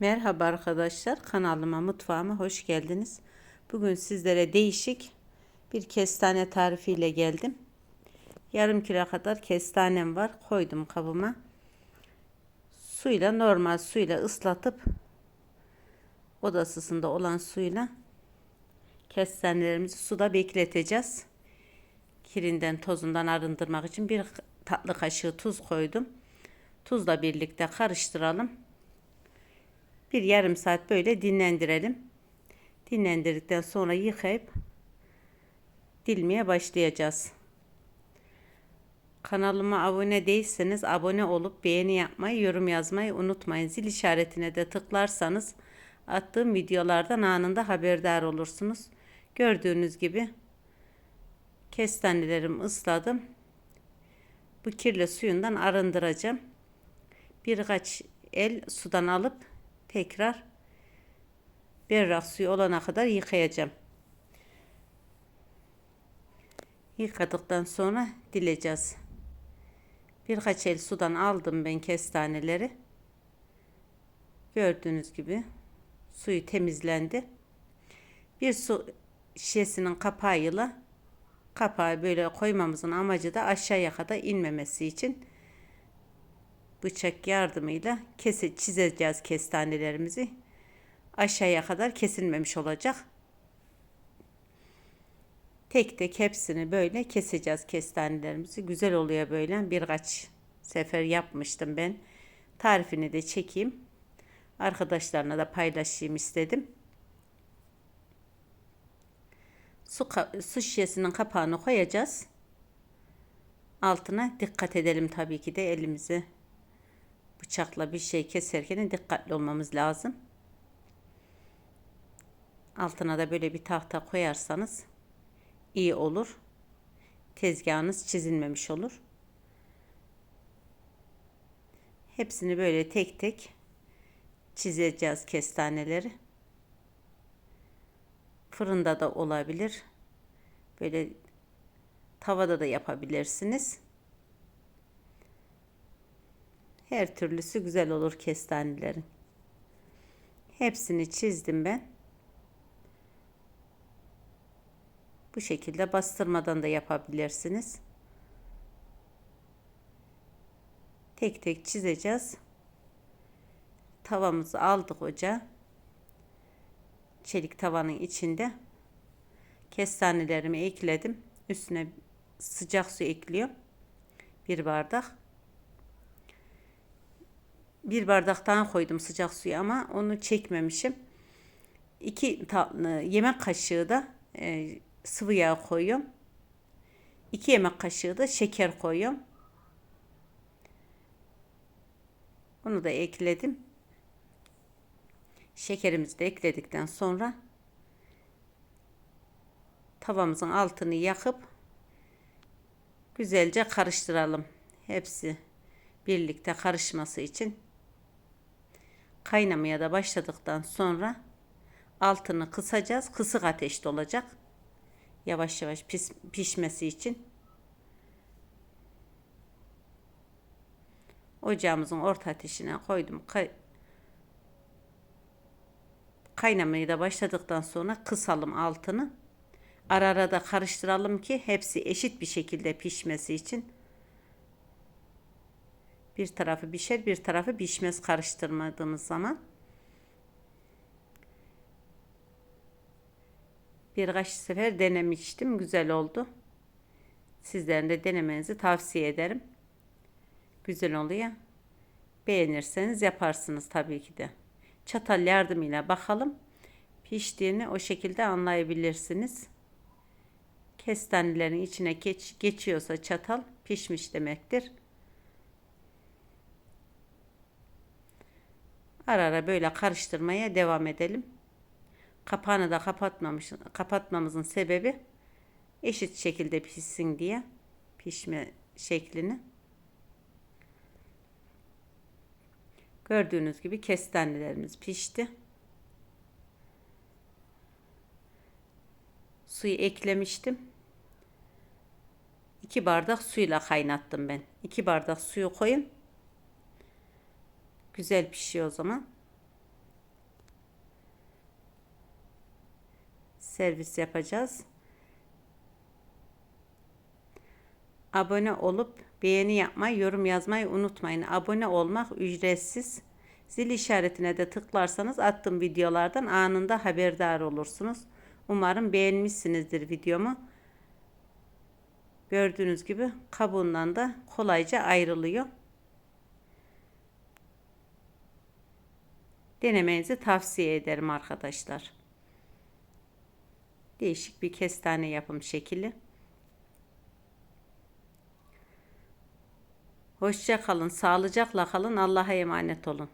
Merhaba arkadaşlar kanalıma mutfağıma hoş geldiniz. Bugün sizlere değişik bir kestane tarifiyle geldim. Yarım kilo kadar kestanem var. Koydum kabıma. Suyla normal suyla ıslatıp oda ısısında olan suyla kestanelerimizi suda bekleteceğiz. Kirinden tozundan arındırmak için bir tatlı kaşığı tuz koydum. Tuzla birlikte karıştıralım. Bir yarım saat böyle dinlendirelim. Dinlendirdikten sonra yıkayıp dilmeye başlayacağız. Kanalıma abone değilseniz abone olup beğeni yapmayı, yorum yazmayı unutmayın. Zil işaretine de tıklarsanız attığım videolardan anında haberdar olursunuz. Gördüğünüz gibi kestanelerimi ısladım. Bu kirli suyundan arındıracağım. Birkaç el sudan alıp tekrar berrak suyu olana kadar yıkayacağım. Yıkadıktan sonra dileceğiz. Birkaç el sudan aldım ben kestaneleri. Gördüğünüz gibi suyu temizlendi. Bir su şişesinin kapağıyla kapağı böyle koymamızın amacı da aşağıya kadar inmemesi için bıçak yardımıyla kese, çizeceğiz kestanelerimizi. Aşağıya kadar kesilmemiş olacak. Tek tek hepsini böyle keseceğiz kestanelerimizi. Güzel oluyor böyle. Birkaç sefer yapmıştım ben. Tarifini de çekeyim. Arkadaşlarına da paylaşayım istedim. Su, su şişesinin kapağını koyacağız. Altına dikkat edelim tabii ki de elimizi bıçakla bir şey keserken dikkatli olmamız lazım. Altına da böyle bir tahta koyarsanız iyi olur. Tezgahınız çizilmemiş olur. Hepsini böyle tek tek çizeceğiz kestaneleri. Fırında da olabilir. Böyle tavada da yapabilirsiniz. Her türlüsü güzel olur kestanelerin. Hepsini çizdim ben. Bu şekilde bastırmadan da yapabilirsiniz. Tek tek çizeceğiz. Tavamızı aldık ocağa. Çelik tavanın içinde kestanelerimi ekledim. Üstüne sıcak su ekliyorum. Bir bardak bir bardaktan koydum sıcak suyu ama onu çekmemişim. İki tatlı yemek kaşığı da e, sıvı yağ koyuyorum. İki yemek kaşığı da şeker koyuyorum. Onu da ekledim. Şekerimizi de ekledikten sonra tavamızın altını yakıp güzelce karıştıralım. Hepsi birlikte karışması için kaynamaya da başladıktan sonra altını kısacağız. Kısık ateşte olacak. Yavaş yavaş pis, pişmesi için. Ocağımızın orta ateşine koydum. Kay kaynamaya da başladıktan sonra kısalım altını. Ara ara da karıştıralım ki hepsi eşit bir şekilde pişmesi için. Bir tarafı pişer, bir tarafı pişmez karıştırmadığımız zaman. Birkaç sefer denemiştim. Güzel oldu. Sizlerin de denemenizi tavsiye ederim. Güzel oluyor. Beğenirseniz yaparsınız tabii ki de. Çatal yardımıyla bakalım. Piştiğini o şekilde anlayabilirsiniz. Kestanelerin içine geç, geçiyorsa çatal pişmiş demektir. Ara ara böyle karıştırmaya devam edelim. Kapağını da kapatmamış, kapatmamızın sebebi eşit şekilde pişsin diye pişme şeklini. Gördüğünüz gibi kestanelerimiz pişti. Suyu eklemiştim. 2 bardak suyla kaynattım ben. 2 bardak suyu koyun. Güzel pişiyor o zaman. Servis yapacağız. Abone olup beğeni yapmayı, yorum yazmayı unutmayın. Abone olmak ücretsiz. Zil işaretine de tıklarsanız attığım videolardan anında haberdar olursunuz. Umarım beğenmişsinizdir videomu. Gördüğünüz gibi kabuğundan da kolayca ayrılıyor. Denemenizi tavsiye ederim arkadaşlar. Değişik bir kestane yapım şekli. Hoşça kalın, sağlıcakla kalın, Allah'a emanet olun.